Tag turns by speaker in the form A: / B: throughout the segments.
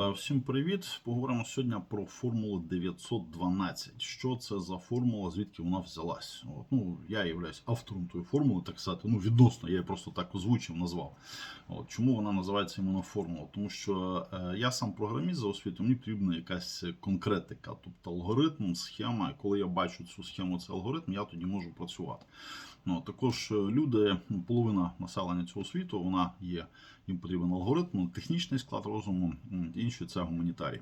A: Е, Всім привіт! Поговоримо сьогодні про формулу 912. Що це за формула, звідки вона взялась? От, ну, я являюсь автором тої формули, так сказати, ну відносно, я її просто так озвучив, назвав. От, чому вона називається іменно формула? Тому що е, я сам програміст за освітою, мені потрібна якась конкретика, тобто алгоритм, схема. Коли я бачу цю схему, цей алгоритм, я тоді можу працювати. Ну, також е, люди, половина населення цього світу, вона є, їм потрібен алгоритм, технічний склад розуму, інші це гуманітарій.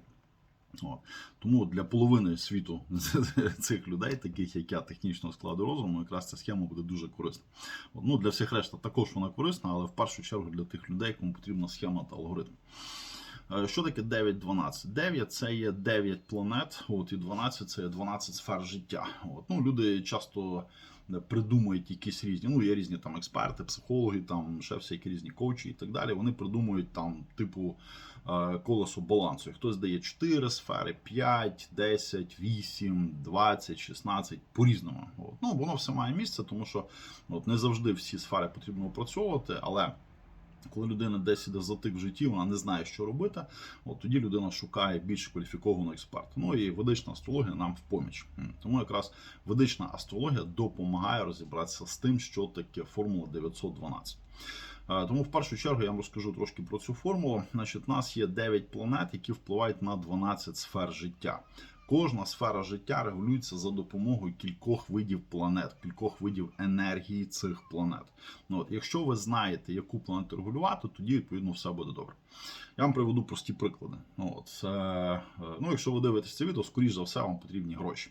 A: От. Тому для половини світу цих людей, таких як я, технічного складу розуму, якраз ця схема буде дуже корисна. Ну, для всіх решта також вона корисна, але в першу чергу для тих людей, кому потрібна схема та алгоритм. Е, Що таке 9-12? 9 це є 9 планет, от, і 12 це є 12 сфер життя. От. Ну, люди часто е, придумують якісь різні, ну є різні там експерти, психологи, там ще всякі різні коучі і так далі. Вони придумують там, типу, е, колесо балансу. Хтось дає 4 сфери, 5, 10, 8, 20, 16, по-різному. Ну, воно все має місце, тому що от, не завжди всі сфери потрібно опрацьовувати, але. Коли людина десь іде затик в житті, вона не знає, що робити. От тоді людина шукає більш кваліфікованого експерта. Ну і ведична астрологія нам в поміч. Тому якраз ведична астрологія допомагає розібратися з тим, що таке формула 912. Е, Тому в першу чергу я вам розкажу трошки про цю формулу. Значить, у нас є 9 планет, які впливають на 12 сфер життя. Кожна сфера життя регулюється за допомогою кількох видів планет, кількох видів енергії цих планет. Ну, от, якщо ви знаєте, яку планету регулювати, тоді відповідно все буде добре. Я вам приведу прості приклади. Ну, от, е, ну, якщо ви дивитесь це відео, скоріш за все, вам потрібні гроші.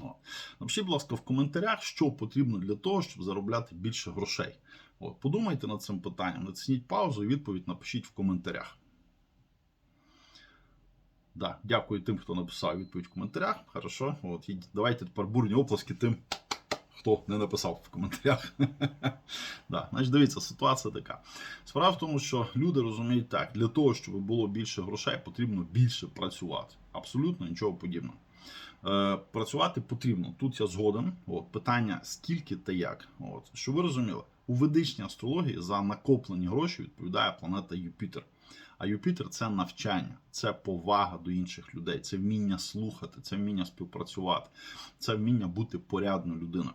A: От. Напишіть, будь ласка, в коментарях, що потрібно для того, щоб заробляти більше грошей. От, подумайте над цим питанням, націніть паузу і відповідь напишіть в коментарях. Да, дякую тим, хто написав відповідь в коментарях. Хорошо. От, і давайте тепер бурні оплески тим, хто не написав в коментарях. да, значить, дивіться, ситуація така. Справа в тому, що люди розуміють так, для того, щоб було більше грошей, потрібно більше працювати. Абсолютно нічого подібного. Е, працювати потрібно. Тут я згоден. От, питання скільки та як. От, щоб ви розуміли, у ведичній астрології за накоплені гроші відповідає планета Юпітер. А Юпітер це навчання, це повага до інших людей, це вміння слухати, це вміння співпрацювати, це вміння бути порядною людиною.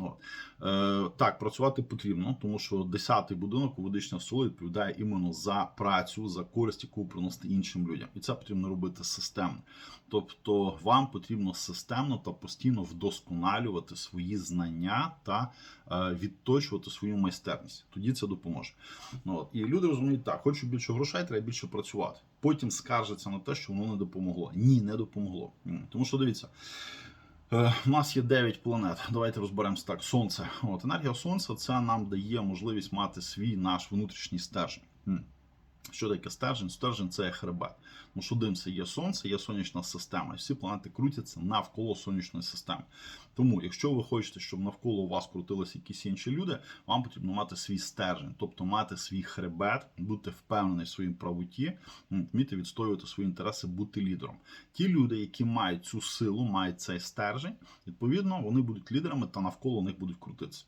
A: От. Е, так, працювати потрібно, тому що 10-й будинок у ведичній астрології відповідає іменно за працю, за користь, яку ви приносите іншим людям. І це потрібно робити системно. Тобто вам потрібно системно та постійно вдосконалювати свої знання та е, відточувати свою майстерність. Тоді це допоможе. Ну, от. І люди розуміють, так, хочу більше грошей, треба більше працювати. Потім скаржаться на те, що воно не допомогло. Ні, не допомогло. Тому що дивіться. Е, У нас є 9 планет. Давайте розберемося так. Сонце. От енергія сонця це нам дає можливість мати свій наш внутрішній стержень. Що таке стержень? Стержень це хребет. Ну що дивимося, є сонце, є сонячна система. І всі планети крутяться навколо сонячної системи. Тому, якщо ви хочете, щоб навколо вас крутилися якісь інші люди, вам потрібно мати свій стержень, тобто мати свій хребет, бути впевнений в своїй правоті, вміти відстоювати свої інтереси, бути лідером. Ті люди, які мають цю силу, мають цей стержень, відповідно, вони будуть лідерами та навколо них будуть крутитися.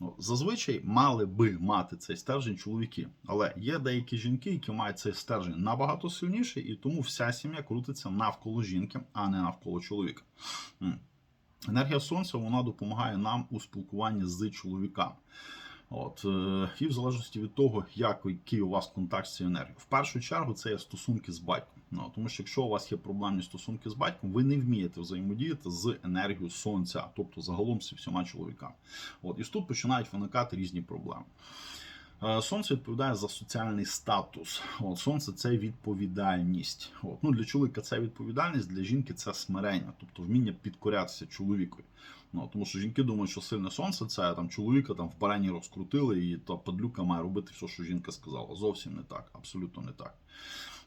A: Ну, зазвичай мали би мати цей стержень чоловіки, але є деякі жінки, які мають цей стержень набагато сильніший, і тому вся сім'я крутиться навколо жінки, а не навколо чоловіка. Енергія сонця вона допомагає нам у спілкуванні з чоловіками. От, е, і в залежності від того, як, який у вас контакт з цією енергією. В першу чергу це є стосунки з батьком. Ну, тому що якщо у вас є проблемні стосунки з батьком, ви не вмієте взаємодіяти з енергією сонця, тобто загалом зі всіма чоловіками. От, і тут починають виникати різні проблеми. Е, Сонце відповідає за соціальний статус. От, сонце це відповідальність. От, ну, для чоловіка це відповідальність, для жінки це смирення, тобто вміння підкорятися чоловікові. Ну, тому що жінки думають, що сильне сонце це там чоловіка там в парені розкрутили, і та падлюка має робити все, що жінка сказала. Зовсім не так, абсолютно не так.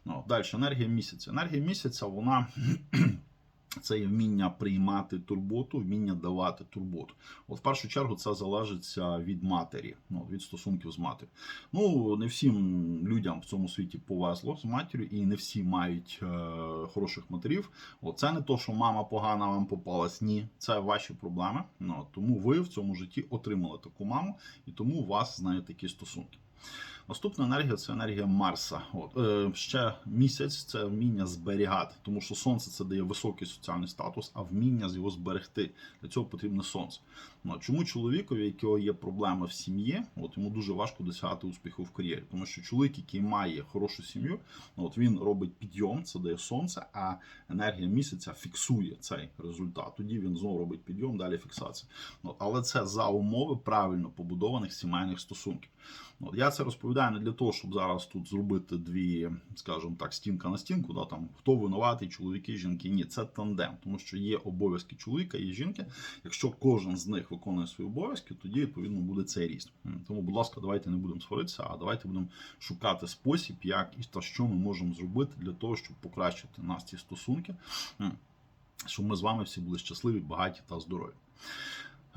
A: Ну, далі, енергія місяця. Енергія місяця, вона. Це є вміння приймати турботу, вміння давати турботу. От в першу чергу це залежить від матері, ну, від стосунків з матір'ю. Ну, не всім людям в цьому світі повезло з матір'ю, і не всі мають е, хороших матерів. От це не то, що мама погана вам попалась. Ні, це ваші проблеми. Ну, тому ви в цьому житті отримали таку маму, і тому у вас з нею такі стосунки. Наступна енергія це енергія Марса. От е, ще місяць це вміння зберігати, тому що сонце це дає високий соціальний статус, а вміння з його зберегти. Для цього потрібне сонце. Ну, чому чоловікові, якого є проблеми в сім'ї, от йому дуже важко досягати успіху в кар'єрі, тому що чоловік, який має хорошу сім'ю, ну, от він робить підйом, це дає сонце, а енергія місяця фіксує цей результат. Тоді він знову робить підйом, далі фіксація. От, але це за умови правильно побудованих сімейних стосунків. От, я це розповідаю не для того, щоб зараз тут зробити дві, скажімо так, стінка на стінку, да, там хто винуватий, чоловіки, жінки. Ні, це тандем, тому що є обов'язки чоловіка і жінки. Якщо кожен з них виконує свої обов'язки, тоді відповідно буде цей ріст. Тому, будь ласка, давайте не будемо сваритися, а давайте будемо шукати спосіб, як і та що ми можемо зробити для того, щоб покращити нас ці стосунки, щоб ми з вами всі були щасливі, багаті та здорові.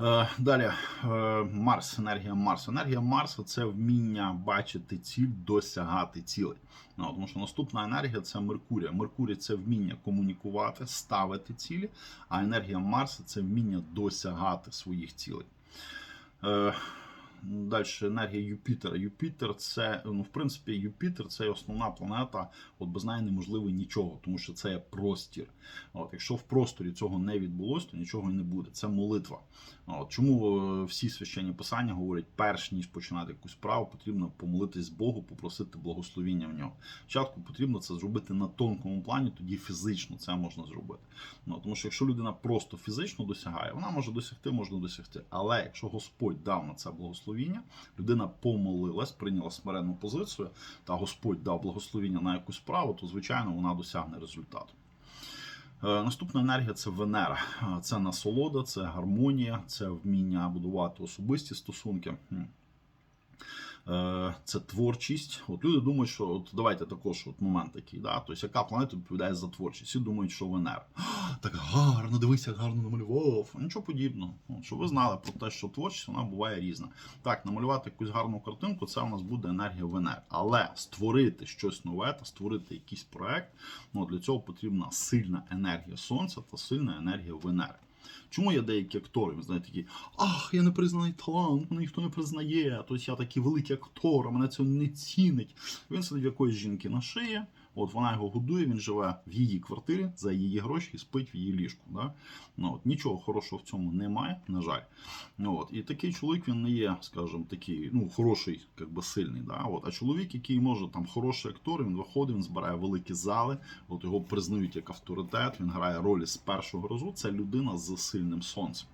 A: Е, Далі е, Марс, енергія Марс. Енергія Марса це вміння бачити ціль, досягати цілей. Ну, тому що наступна енергія це Меркурія. Меркурій це вміння комунікувати, ставити цілі, а енергія Марса це вміння досягати своїх цілей. Далі енергія Юпітера. Юпітер це, ну, в принципі, Юпітер це основна планета, от без неї неможливо нічого, тому що це є простір. От, якщо в просторі цього не відбулося, то нічого і не буде. Це молитва. От, чому е, всі священні писання говорять, перш ніж починати якусь справу, потрібно помолитись Богу, попросити благословіння в нього. Спочатку потрібно це зробити на тонкому плані, тоді фізично це можна зробити. Ну, тому що якщо людина просто фізично досягає, вона може досягти, можна досягти. Але якщо Господь дав на це благословіння, людина помолилась, прийняла смиренну позицію, та Господь дав благословіння на якусь справу, то звичайно вона досягне результату. Е, Наступна енергія це Венера. Е, Це насолода, це гармонія, це вміння будувати особисті стосунки. Е, Це творчість. От люди думають, що от давайте також от момент такий, да? тобто яка планета відповідає за творчість? Всі думають, що Венера. Так гарно, дивися, гарно намалював. Нічого подібного. От, щоб ви знали про те, що творчість вона буває різна. Так, намалювати якусь гарну картинку, це у нас буде енергія Венери. Але створити щось нове та створити якийсь проект, ну для цього потрібна сильна енергія Сонця та сильна енергія Венери. Чому є деякі актори, ви знаєте, такі, ах, я не признаний талант, мене ніхто не признає, тобто я такий великий актор, а мене це не цінить. Він сидить в якоїсь жінки на шиї, от вона його годує, він живе в її квартирі за її гроші і спить в її ліжку. Да? Ну, от, нічого хорошого в цьому немає, на жаль. Ну, от, і такий чоловік він не є, скажімо, такий, ну, хороший, як би сильний. Да? От, а чоловік, який може там хороший актор, він виходить, він збирає великі зали, от його признають як авторитет, він грає ролі з першого разу. Це людина з сильним сонцем.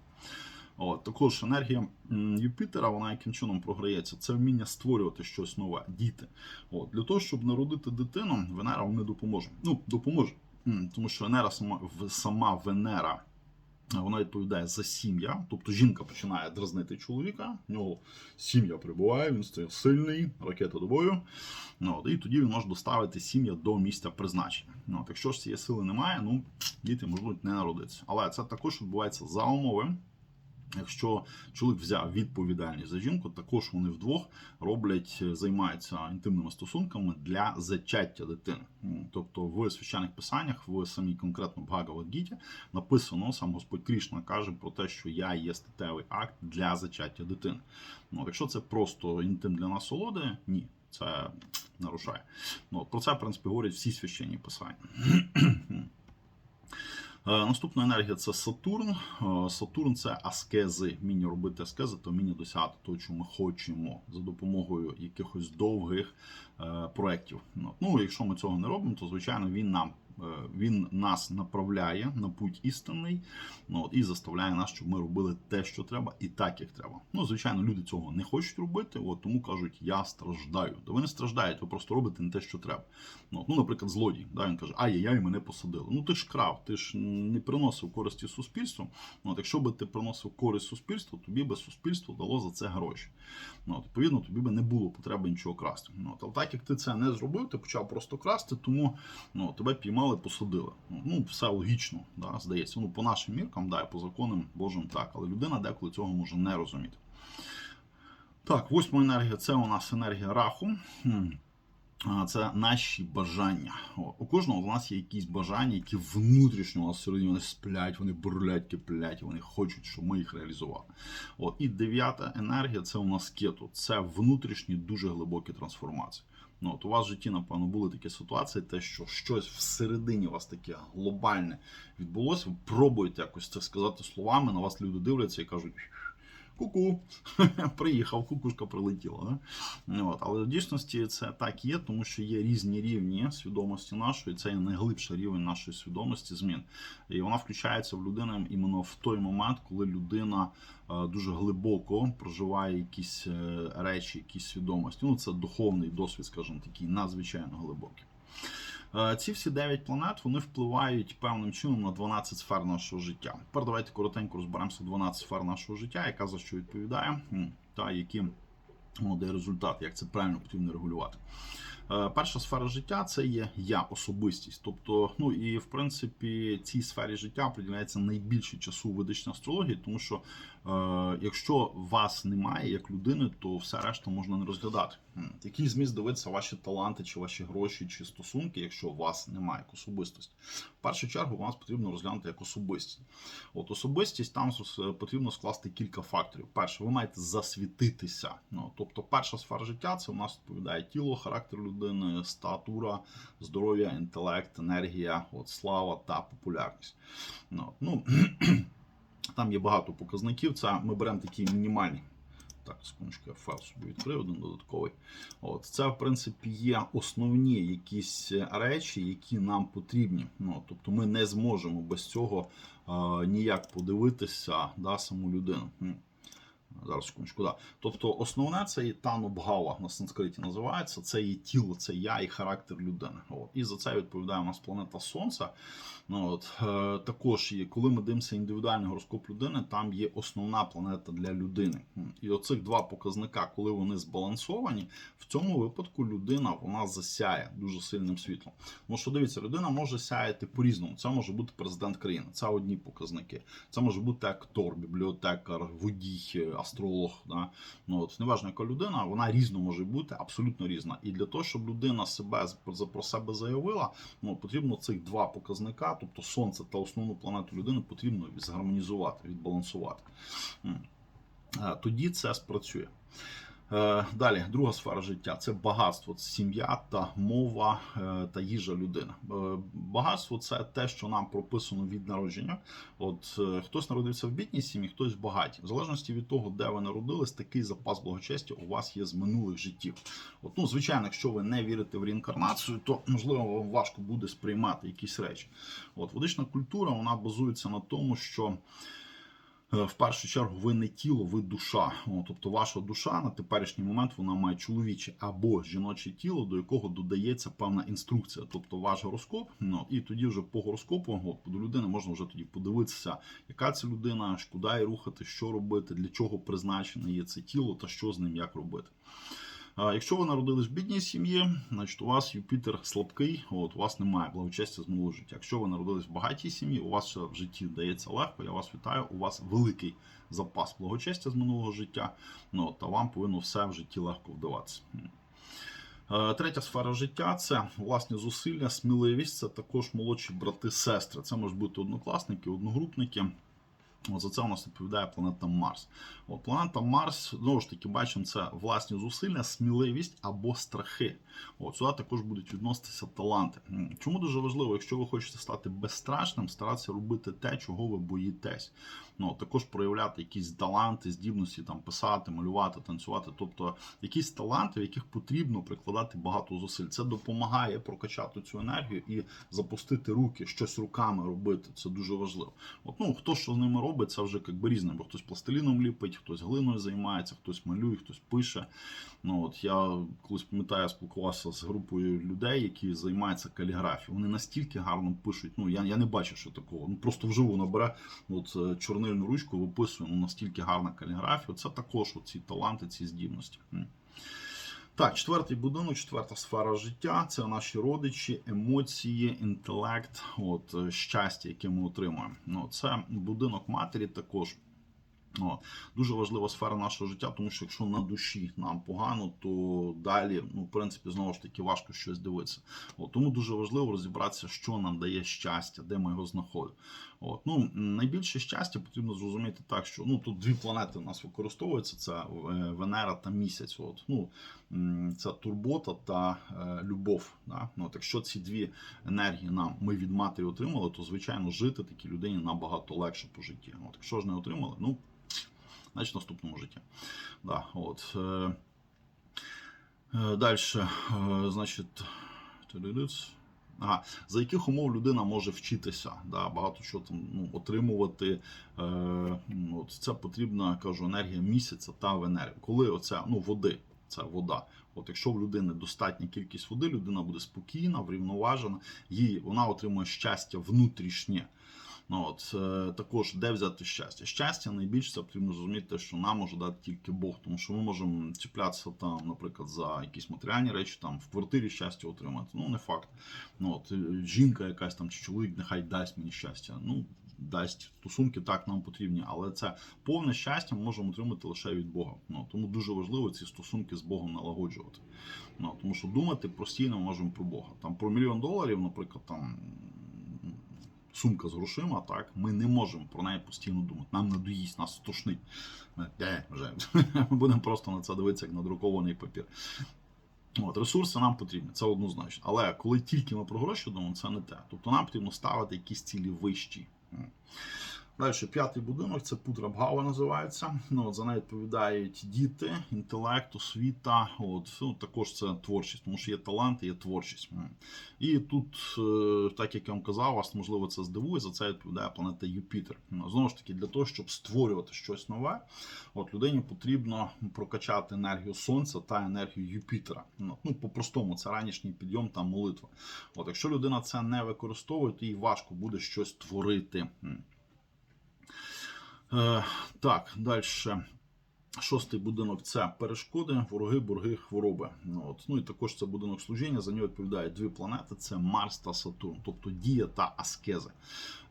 A: От, також енергія Юпітера, вона яким чином програється, це вміння створювати щось нове, діти. От, для того, щоб народити дитину, Венера вам не допоможе. Ну, допоможе. Тому що Венера сама, сама Венера. Вона відповідає за сім'я, тобто жінка починає дразнити чоловіка, в нього сім'я прибуває, він стає сильний, ракета до бою. Ну, і тоді він може доставити сім'я до місця призначення. Ну, якщо ж цієї сили немає, ну діти можуть не народитися. Але це також відбувається за умови. Якщо чоловік взяв відповідальність за жінку, також вони вдвох роблять, е, займаються інтимними стосунками для зачаття дитини. Тобто в священних писаннях, в самій конкретно Бхагавадгіті написано, сам Господь Крішна каже про те, що я є статевий акт для зачаття дитини. Ну, якщо це просто інтим для насолоди, ні, це нарушає. Ну, про це, в принципі, говорять всі священні писання. Е, Наступна енергія це Сатурн. Е, Сатурн це аскези. Вміння робити аскези, то вміння досягати того, що ми хочемо за допомогою якихось довгих е, проєктів. Ну, якщо ми цього не робимо, то звичайно він нам. Е, Він нас направляє на путь істинний ну, і заставляє нас, щоб ми робили те, що треба, і так, як треба. Ну, звичайно, люди цього не хочуть робити, от, тому кажуть, я страждаю. То ви не страждаєте, ви просто робите не те, що треба. Ну, ну наприклад, злодій. Да, він каже, ай-яй, мене посадили. Ну ти ж крав, ти ж не приносив користі суспільству. Ну, от, якщо би ти приносив користь суспільству, тобі би суспільство дало за це гроші. Ну, от, відповідно, тобі би не було потреби нічого красти. Ну, от, але так як ти це не зробив, ти почав просто красти, тому ну, тебе піймали, посадили. Ну, все логічно, да, здається. Ну, по нашим міркам, да, і по законам Божим так, але людина деколи цього може не розуміти. Так, восьма енергія це у нас енергія раху. Це наші бажання. У кожного з нас є якісь бажання, які внутрішньо у нас всередині вони сплять, вони бурлять, киплять, вони хочуть, щоб ми їх реалізували. От. І дев'ята енергія це у нас кету. Це внутрішні дуже глибокі трансформації. Ну, от у вас в житті, напевно, були такі ситуації, те, що щось всередині вас таке глобальне відбулося. Ви пробуєте якось це сказати словами, на вас люди дивляться і кажуть. Ку-ку, приїхав, кукушка прилетіла. Да? От. Але в дійсності це так є, тому що є різні рівні свідомості нашої, це є найглибший рівень нашої свідомості змін. І вона включається в людину іменно в той момент, коли людина е, дуже глибоко проживає якісь е, речі, якісь свідомості. Ну, це духовний досвід, скажімо такий, надзвичайно глибокий. Е, Ці всі 9 планет вони впливають певним чином на 12 сфер нашого життя. Тепер давайте коротенько розберемося 12 сфер нашого життя, яка за що відповідає, та які ну, де результат, як це правильно потрібно регулювати. Е, Перша сфера життя це є я особистість. Тобто, ну і в принципі, цій сфері життя приділяється найбільше часу в ведичній астрології, тому що якщо вас немає як людини, то все решта можна не розглядати. Який зміст дивитися ваші таланти, чи ваші гроші, чи стосунки, якщо вас немає як особистості. В першу чергу вас потрібно розглянути як особистість. От особистість там потрібно скласти кілька факторів. Перше, ви маєте засвітитися. Ну, тобто, перша сфера життя це у нас відповідає тіло, характер людини, статура, здоров'я, інтелект, енергія, от, слава та популярність. Ну, ну, там є багато показників. Це ми беремо такі мінімальні. Так, секундочку, я файл собі відкрив один додатковий. От це, в принципі, є основні якісь речі, які нам потрібні. Ну, тобто ми не зможемо без цього е, ніяк подивитися да, саму людину. Зараз секундочку, да. Тобто, основне це є танубгава на санскриті називається. Це є тіло, це я і характер людини. От. І за це відповідає у нас планета Сонце. Ну, от, е, також є, коли ми дивимося індивідуальний гороскоп людини, там є основна планета для людини. І оцих два показника, коли вони збалансовані, в цьому випадку людина вона засяє дуже сильним світлом. Тому що дивіться, людина може сяяти по-різному. Це може бути президент країни, це одні показники. Це може бути актор, бібліотекар, водій, астролог. Да? Ну, от, неважно, яка людина, вона різно може бути, абсолютно різна. І для того, щоб людина себе про себе заявила, ну, потрібно цих два показника, тобто сонце та основну планету людини, потрібно згармонізувати, відбалансувати. Е, Тоді це спрацює. Е, Далі, друга сфера життя це багатство, це сім'я та мова е, та їжа людини. Е, Багатство це те, що нам прописано від народження. От хтось народився в бідній сім'ї, хтось в багатій. В залежності від того, де ви народились, такий запас благочестя у вас є з минулих життів. От, ну, звичайно, якщо ви не вірите в реінкарнацію, то можливо вам важко буде сприймати якісь речі. От ведична культура вона базується на тому, що. Е, В першу чергу ви не тіло, ви душа. О, тобто ваша душа на теперішній момент вона має чоловіче або жіноче тіло, до якого додається певна інструкція, тобто ваш гороскоп. Ну і тоді вже по гороскопу от, до людини можна вже тоді подивитися, яка це людина, куди їй рухати, що робити, для чого призначене є це тіло та що з ним як робити. Якщо ви народились в бідній сім'ї, значить у вас Юпітер слабкий, от у вас немає благочестя з минулого життя. Якщо ви народились в багатій сім'ї, у вас в житті вдається легко. Я вас вітаю. У вас великий запас благочестя з минулого життя. Ну та вам повинно все в житті легко вдаватися. Е, Третя сфера життя це власні зусилля, сміливість. Це також молодші брати, сестри. Це можуть бути однокласники, одногрупники. От за це у нас відповідає планета Марс. От планета Марс, знову ж таки, бачимо, це власні зусилля, сміливість або страхи. От сюди також будуть відноситися таланти. Чому дуже важливо, якщо ви хочете стати безстрашним, старатися робити те, чого ви боїтесь. Ну, також проявляти якісь таланти, здібності, там писати, малювати, танцювати. Тобто якісь таланти, в яких потрібно прикладати багато зусиль. Це допомагає прокачати цю енергію і запустити руки, щось руками робити. Це дуже важливо. От, ну, хто що з ними робить, це вже якби різне, бо хтось пластиліном ліпить, хтось глиною займається, хтось малює, хтось пише. Ну, от я колись пам'ятаю, спілкувався з групою людей, які займаються каліграфією. Вони настільки гарно пишуть. Ну, я, я не бачив, що такого. Ну, просто вживу набере от, е, чорнильну ручку, виписує, ну, настільки гарна каліграфія. Це також ці таланти, ці здібності. Так, четвертий будинок, четверта сфера життя це наші родичі, емоції, інтелект, от, щастя, яке ми отримуємо. Ну, це будинок матері також. О, дуже важлива сфера нашого життя, тому що якщо на душі нам погано, то далі, ну, в принципі, знову ж таки, важко щось дивитися. От, тому дуже важливо розібратися, що нам дає щастя, де ми його знаходимо. От, ну, найбільше щастя потрібно зрозуміти так, що ну, тут дві планети у нас використовуються: це е, Венера та місяць. От, ну, це турбота та е, любов. Да? Ну, от, якщо ці дві енергії нам ми від матері отримали, то звичайно жити такій людині набагато легше по житті. От, якщо ж не отримали, ну значить наступному житті. Да, от. Е, е, далі, е, значить. Ага, за яких умов людина може вчитися, да, багато що там ну, отримувати. Е, от це потрібна кажу, енергія місяця та Венери. Коли оце ну, води, це вода. От якщо в людини достатня кількість води, людина буде спокійна, врівноважена, їй вона отримує щастя внутрішнє. Ну, от, е, також де взяти щастя? Щастя найбільше потрібно зрозуміти, що нам може дати тільки Бог, тому що ми можемо чіплятися там, наприклад, за якісь матеріальні речі, там в квартирі щастя отримати. Ну, не факт. Ну, от, е, жінка якась там чи чоловік нехай дасть мені щастя. Ну, дасть стосунки так нам потрібні, але це повне щастя ми можемо отримати лише від Бога. Ну, тому дуже важливо ці стосунки з Богом налагоджувати. Ну, тому що думати постійно можемо про Бога. Там про мільйон доларів, наприклад, там сумка з грошима, так, ми не можемо про неї постійно думати. Нам надоїсть, нас стошнить. Де вже ми будемо просто на це дивитися, як на друкований папір. От, ресурси нам потрібні, це однозначно. Але коли тільки ми про гроші думаємо, це не те. Тобто нам потрібно ставити якісь цілі вищі. Далі п'ятий будинок це Путрабгава називається. Ну, от, За неї відповідають діти, інтелект, освіта. От, ну, також це творчість, тому що є талант є творчість. І тут, е, так як я вам казав, вас можливо це здивує, за це відповідає планета Юпітер. Ну, Знову ж таки, для того, щоб створювати щось нове, от людині потрібно прокачати енергію Сонця та енергію Юпітера. Ну, ну по-простому, це ранішній підйом та молитва. От, якщо людина це не використовує, то їй важко буде щось творити. Е, так, далі. Шостий будинок це перешкоди, вороги, борги, хвороби. Ну, От. Ну і також це будинок служіння. За нього відповідають дві планети: це Марс та Сатурн, тобто дія та аскези.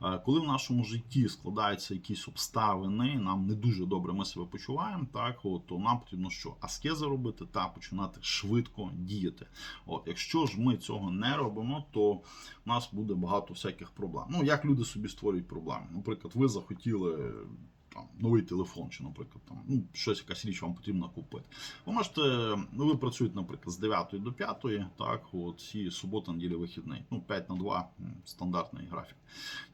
A: Е, Коли в нашому житті складаються якісь обставини, нам не дуже добре ми себе почуваємо, так от, то нам потрібно що аскези робити та починати швидко діяти. От, якщо ж ми цього не робимо, то в нас буде багато всяких проблем. Ну як люди собі створюють проблеми? Наприклад, ви захотіли там новий телефон, чи, наприклад, там ну, щось якась річ вам потрібно купити. Ви можете, ну ви працюєте, наприклад, з 9 до 5, так, от, і субота, неділя, вихідний. Ну, 5 на 2 стандартний графік.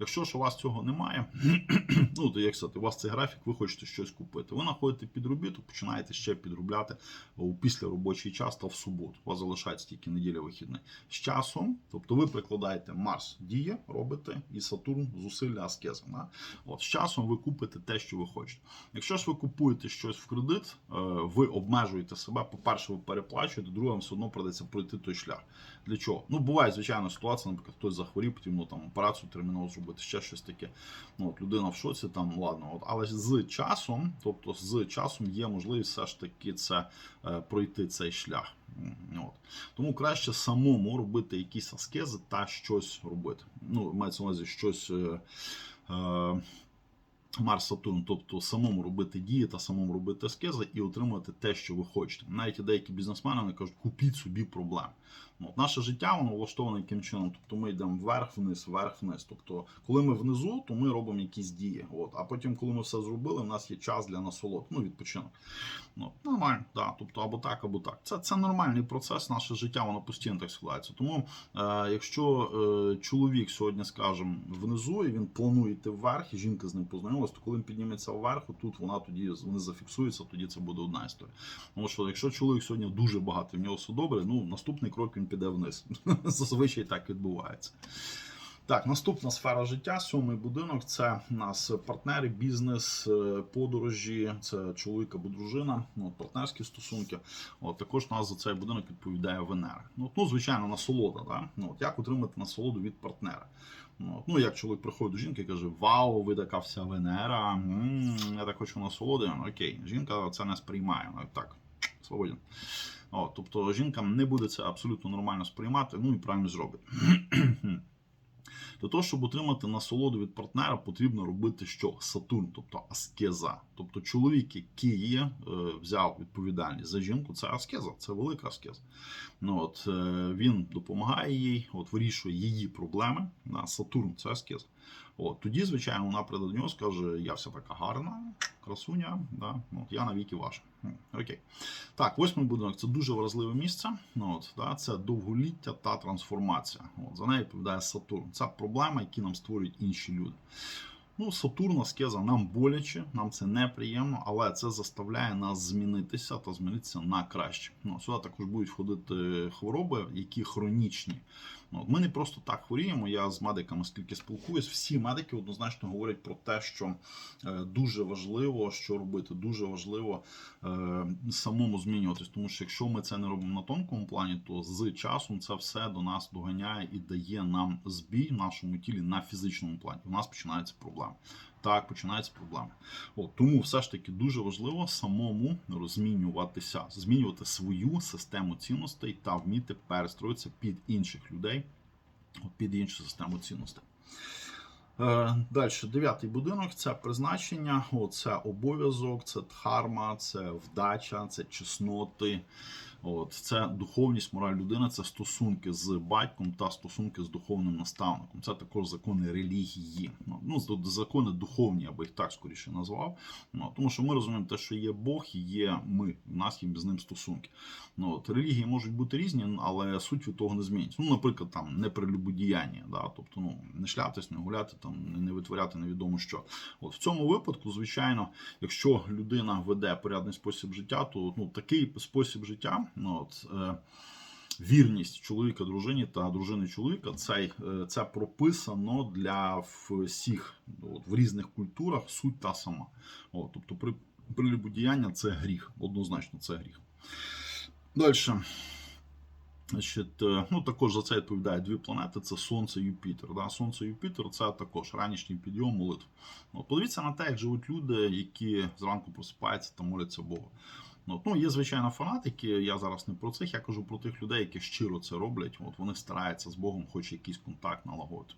A: Якщо ж у вас цього немає, ну то як сказати, у вас цей графік, ви хочете щось купити. Ви знаходите підробіток, починаєте ще підробляти у післяробочий час та в суботу. У вас залишається тільки неділя вихідний. З часом, тобто ви прикладаєте Марс діє, робите, і Сатурн зусилля аскеза. Да? От, з часом ви купите те, що ви хочете. Якщо ж ви купуєте щось в кредит, е, ви обмежуєте себе. По-перше, ви переплачуєте, друге, вам все одно придеться пройти той шлях. Для чого? Ну, буває, звичайно, ситуація, наприклад, хтось захворів, потрібно там операцію терміново зробити, ще щось таке. Ну, от, людина в шоці, там, ладно. От, але з часом, тобто з часом є можливість все ж таки це е, пройти цей шлях. От. Тому краще самому робити якісь аскези та щось робити. Ну, мається на увазі щось. Е, е, Марс Сатурн, тобто самому робити дії та самому робити ескези і отримувати те, що ви хочете. Навіть деякі бізнесмени вони кажуть, купіть собі проблем. Ну, от наше життя воно влаштоване яким чином. Тобто ми йдемо вверх-вниз, вверх-вниз. Тобто, коли ми внизу, то ми робимо якісь дії. От. А потім, коли ми все зробили, у нас є час для насолод, ну відпочинок. Ну, нормально, да. Тобто або так, або так. Це, це нормальний процес, наше життя, воно постійно так складається. Тому, е, якщо е, чоловік сьогодні, скажімо, внизу і він планує йти вверх, і жінка з ним познайомилась, то коли він підніметься вверх, тут вона тоді вони зафіксуються, тоді це буде одна історія. Тому що якщо чоловік сьогодні дуже багатий, в нього все добре, ну наступний крок він піде вниз. Зазвичай так відбувається. Так, наступна сфера життя, сьомий будинок це у нас партнери, бізнес, е, подорожі, це чоловік або дружина, ну, партнерські стосунки. От, також у нас за цей будинок відповідає Венера. Ну, ну звичайно, насолода. Да? Ну, от, як отримати насолоду від партнера? Ну, от, ну, як чоловік приходить до жінки і каже: Вау, ви така вся Венера, м я так хочу насолоди. Окей, жінка це не сприймає. Ну, так, свободен. От, тобто жінка не буде це абсолютно нормально сприймати, ну і правильно зробить. Для того, щоб отримати насолоду від партнера, потрібно робити що? Сатурн, тобто аскеза. Тобто чоловік, який е, взяв відповідальність за жінку, це аскеза, це велика аскеза. Ну, от, е, він допомагає їй, от, вирішує її проблеми. Да, Сатурн це аскеза. От, тоді, звичайно, вона прийде до нього скаже: я вся така гарна, красуня, да, от, я навіки ваша. Окей. Так, восьмий будинок це дуже вразливе місце. Ну, от, да, це довголіття та трансформація. От, за неї відповідає Сатурн. Це проблема, які нам створюють інші люди. Ну, Сатурн, аскеза нам боляче, нам це неприємно, але це заставляє нас змінитися та змінитися на краще. Ну, сюди також будуть входити хвороби, які хронічні. Ну, ми не просто так хворіємо. Я з медиками скільки спілкуюсь, всі медики однозначно говорять про те, що е, дуже важливо, що робити, дуже важливо е, самому змінюватись. Тому що якщо ми це не робимо на тонкому плані, то з часом це все до нас доганяє і дає нам збій в нашому тілі на фізичному плані. У нас починаються проблеми. Так, починаються проблеми. От, тому все ж таки дуже важливо самому розмінюватися, змінювати свою систему цінностей та вміти перестроїтися під інших людей, під іншу систему цінностей. Е, Далі, дев'ятий будинок це призначення, це обов'язок, це дхарма, це вдача, це чесноти. От, це духовність, мораль людини, це стосунки з батьком та стосунки з духовним наставником. Це також закони релігії. Ну, Ну, закони духовні, я би їх так скоріше назвав. Ну, тому що ми розуміємо те, що є Бог є ми. У нас є з ним стосунки. Ну, от, релігії можуть бути різні, але суть від того не зміниться. Ну, наприклад, там непрелюбодіяння, да? тобто ну, не шлятись, не гуляти, там, не витворяти невідомо що. От в цьому випадку, звичайно, якщо людина веде порядний спосіб життя, то ну, такий спосіб життя, ну, от, е, вірність чоловіка дружині та дружини чоловіка, це, е, це прописано для всіх от, в різних культурах суть та сама. От, тобто при, прелюбодіяння це гріх, однозначно це гріх. Далі. Значить, е, ну також за це відповідає дві планети: це Сонце і Юпітер. Да? Сонце і Юпітер це також ранішній підйом молитв. Ну, подивіться на те, як живуть люди, які зранку просипаються та моляться Богу. Ну, от, ну, є звичайно фанатики. Я зараз не про цих, я кажу про тих людей, які щиро це роблять. От вони стараються з Богом, хоч якийсь контакт налагодити.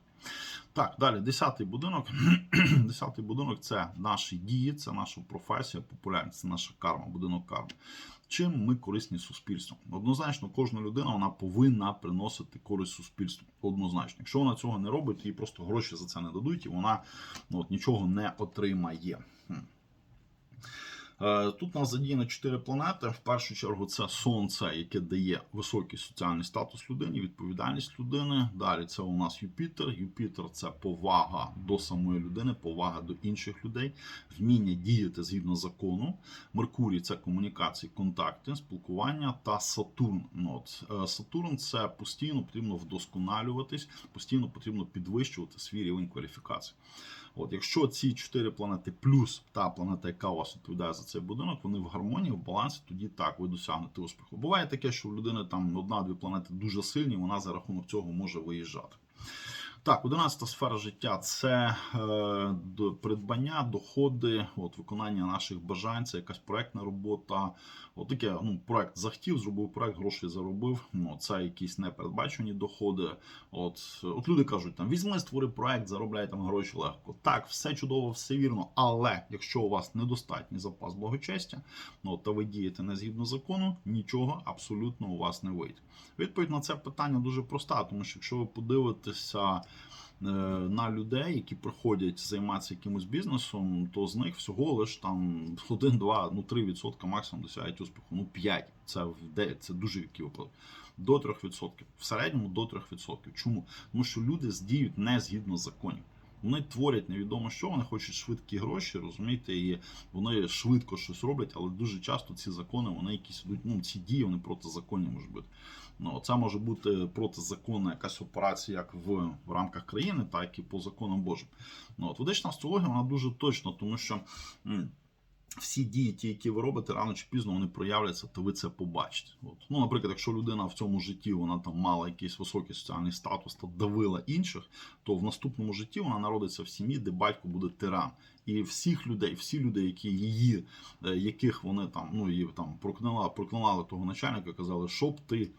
A: Так, далі, десятий будинок. Десятий будинок це наші дії, це наша професія, популярність, це наша карма, будинок карми. Чим ми корисні суспільству? Однозначно, кожна людина вона повинна приносити користь суспільству. Однозначно, якщо вона цього не робить, їй просто гроші за це не дадуть, і вона ну, от, нічого не отримає. Е, Тут нас задіяно чотири планети. В першу чергу це Сонце, яке дає високий соціальний статус людині, відповідальність людини. Далі це у нас Юпітер. Юпітер це повага до самої людини, повага до інших людей, вміння діяти згідно закону. Меркурій це комунікації, контакти, спілкування та Сатурн. Ну, от, е, Сатурн це постійно потрібно вдосконалюватись, постійно потрібно підвищувати свій рівень кваліфікації. От, якщо ці чотири планети плюс та планета, яка у вас відповідає за цей будинок, вони в гармонії, в балансі, тоді так ви досягнете успіху. Буває таке, що у людини там одна-дві планети дуже сильні, вона за рахунок цього може виїжджати. Так, 11 сфера життя це е, придбання, доходи, от, виконання наших бажань, це якась проектна робота. От таке, ну, проект захотів, зробив проект, гроші заробив. Ну, це якісь непередбачені доходи. От, от люди кажуть, там візьми, створи проект, заробляй там гроші легко. Так, все чудово, все вірно. Але якщо у вас недостатній запас благочестя, ну, та ви дієте не згідно закону, нічого абсолютно у вас не вийде. Відповідь на це питання дуже проста, тому що якщо ви подивитеся. Е, На людей, які приходять займатися якимось бізнесом, то з них всього лиш там 1, 2, ну 3% максимум досягають успіху. Ну 5. Це в де це дуже рідкі випадки. До 3%. В середньому до 3%. Чому? Тому що люди здіють не згідно законів. Вони творять невідомо що, вони хочуть швидкі гроші, розумієте, і вони швидко щось роблять, але дуже часто ці закони, вони якісь ідуть, ну ці дії вони протизаконні можуть бути. Ну, це може бути протизаконна якась операція як в, в рамках країни, так і по законам Божим. Ну, от ведична астрологія вона дуже точна, тому що. Всі дії, ті, які ви робите, рано чи пізно вони проявляться, то ви це побачите. От. Ну, наприклад, якщо людина в цьому житті вона там мала якийсь високий соціальний статус та давила інших, то в наступному житті вона народиться в сім'ї, де батько буде тиран. І всіх людей, всі люди, які її, е, яких вони там, ну її там проклинали, проклинали того начальника, казали, щоб ти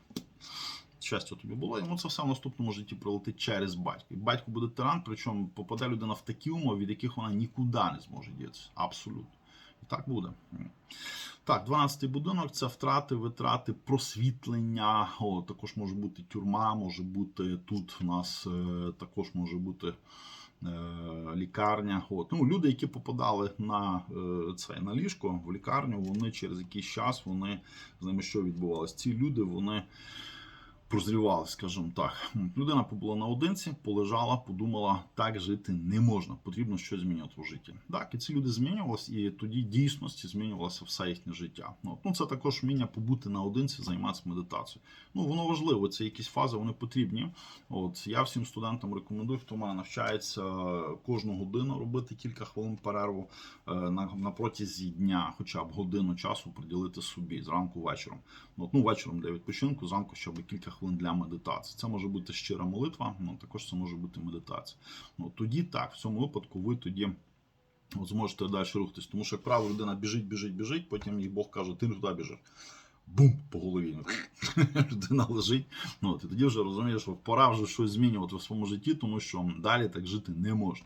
A: Щастя тобі було, йому це все в наступному житті прилетить через батька. І батько буде тиран, причому попаде людина в такі умови, від яких вона нікуди не зможе дітися. Абсолютно. Так буде. Так, 12-й будинок це втрати, витрати, просвітлення. О, також може бути тюрма, може бути тут у нас е, також може бути е, лікарня. От. Ну, люди, які попадали на е, це на ліжко в лікарню, вони через якийсь час вони з ними що відбувалося? Ці люди вони прозрівали, скажімо так. Людина побула наодинці, полежала, подумала, так жити не можна, потрібно щось змінювати в житті. Так, і ці люди змінювалися, і тоді дійсності змінювалося все їхнє життя. Ну, ну це також вміння побути наодинці, займатися медитацією. Ну воно важливо, це якісь фази, вони потрібні. От я всім студентам рекомендую, хто мене навчається кожну годину робити кілька хвилин перерву е, на, на протязі дня, хоча б годину часу приділити собі зранку вечором. Ну, от, ну вечором для відпочинку, зранку щоб кілька хвилин для медитації. Це може бути щира молитва, ну також це може бути медитація. Ну тоді так, в цьому випадку ви тоді. Зможете далі рухатись, тому що, як правило, людина біжить, біжить, біжить, потім їй Бог каже, ти не туди біжиш. Бум! По голові. Людина лежить. Ну, і тоді вже розумієш, що пора вже щось змінювати в своєму житті, тому що далі так жити не можна.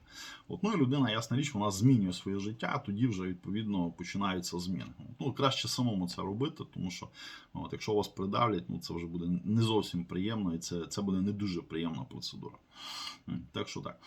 A: От, ну і людина, ясна річ, вона змінює своє життя, тоді вже відповідно починаються зміни. Ну, краще самому це робити, тому що от, якщо вас придавлять, ну це вже буде не зовсім приємно, і це, це буде не дуже приємна процедура. Так що так.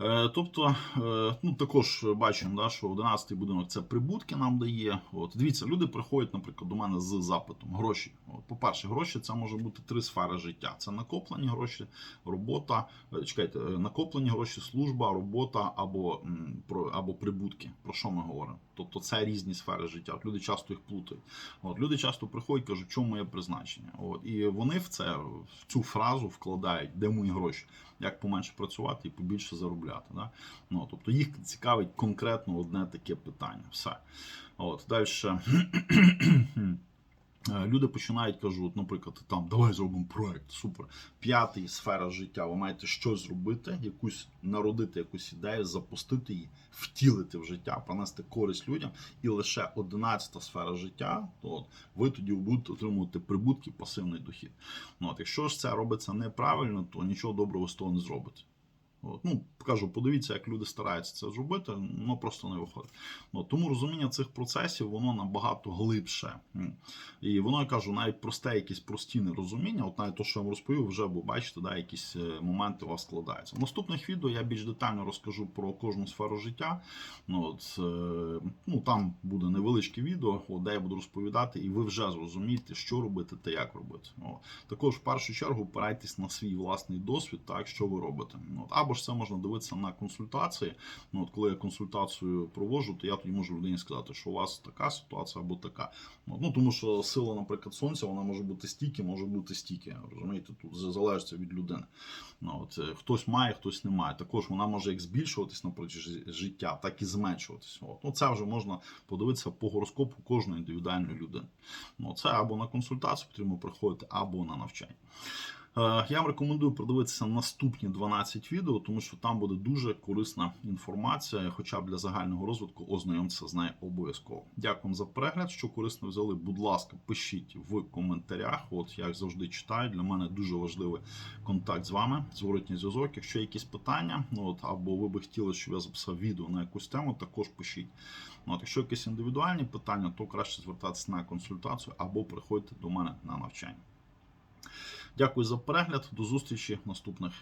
A: Е, тобто, е, ну також бачимо, да, що 11-й будинок це прибутки нам дає. От дивіться, люди приходять, наприклад, до мене з запитом гроші. По-перше, гроші це може бути три сфери життя: це накоплені гроші, робота, е, чекайте, е, накоплені гроші, служба, робота м, про, або прибутки. Про що ми говоримо? Тобто це різні сфери життя. От люди часто їх плутають. От люди часто приходять, кажуть, чому моє призначення. От і вони в це в цю фразу вкладають, де мої гроші, як поменше працювати і побільше заробляти. Да? Ну, тобто їх цікавить конкретно одне таке питання. Все. От далі. Е, Люди починають кажуть, наприклад, там давай зробимо проект, супер. П'ятий сфера життя. Ви маєте щось зробити, якусь народити якусь ідею, запустити її, втілити в життя, принести користь людям. І лише одинадцята сфера життя, то от ви тоді будете отримувати прибутки, пасивний дохід. Ну от якщо ж це робиться неправильно, то нічого доброго з того не зробите. От, ну, кажу, подивіться, як люди стараються це зробити, воно просто не виходить. От, тому розуміння цих процесів воно набагато глибше. І воно, я кажу, навіть просте, якісь прості нерозуміння, от навіть те, що я вам розповів, вже бо бачите, да, якісь е, моменти у вас складаються. В наступних відео я більш детально розкажу про кожну сферу життя. Ну, от, е, ну, там буде невеличке відео, от, де я буду розповідати, і ви вже зрозумієте, що робити та як робити. От. Також в першу чергу опирайтесь на свій власний досвід, так що ви робите. От. Або ж це можна дивитися на консультації. Ну, от коли я консультацію проводжу, то я тоді можу людині сказати, що у вас така ситуація або така. Ну, тому що сила, наприклад, сонця, вона може бути стільки, може бути стільки. Розумієте, тут це залежить від людини. Ну, от, е, хтось має, хтось не має. Також вона може як збільшуватись напроти жи- життя, так і зменшуватись. От. Ну, це вже можна подивитися по гороскопу кожної індивідуальної людини. Ну, це або на консультацію потрібно приходити, або на навчання. Е, Я вам рекомендую продивитися наступні 12 відео, тому що там буде дуже корисна інформація, хоча б для загального розвитку ознайомтеся з нею обов'язково. Дякую за перегляд. Що корисно взяли, будь ласка, пишіть в коментарях. От я їх завжди читаю. Для мене дуже важливий контакт з вами, зворотній зв'язок. Якщо є якісь питання, ну, от, або ви би хотіли, щоб я записав відео на якусь тему, також пишіть. Ну, От, якщо якісь індивідуальні питання, то краще звертатися на консультацію або приходьте до мене на навчання. Дякую за перегляд. До зустрічі наступних